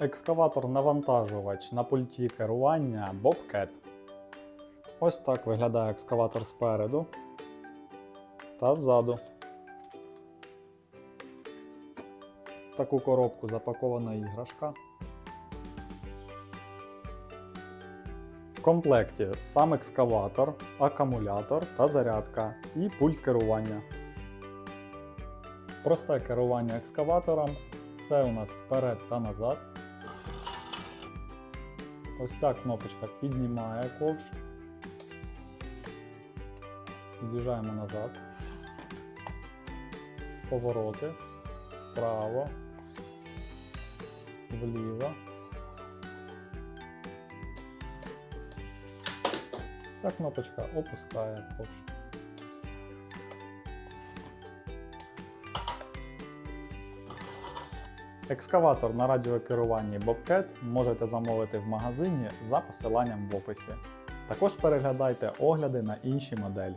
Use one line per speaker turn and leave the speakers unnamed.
Екскаватор-навантажувач на пульті керування Bobcat. Ось так виглядає екскаватор спереду та ззаду. Таку коробку запакована іграшка. В комплекті сам екскаватор, акумулятор та зарядка і пульт керування. Просте керування екскаватором. Це у нас вперед та назад. Ось ця кнопочка піднімає ковш. Під'їжджаємо назад. Повороти. Вправо. Вліво. Ця кнопочка опускає ковш. Екскаватор на радіокеруванні Bobcat можете замовити в магазині за посиланням в описі. Також переглядайте огляди на інші моделі.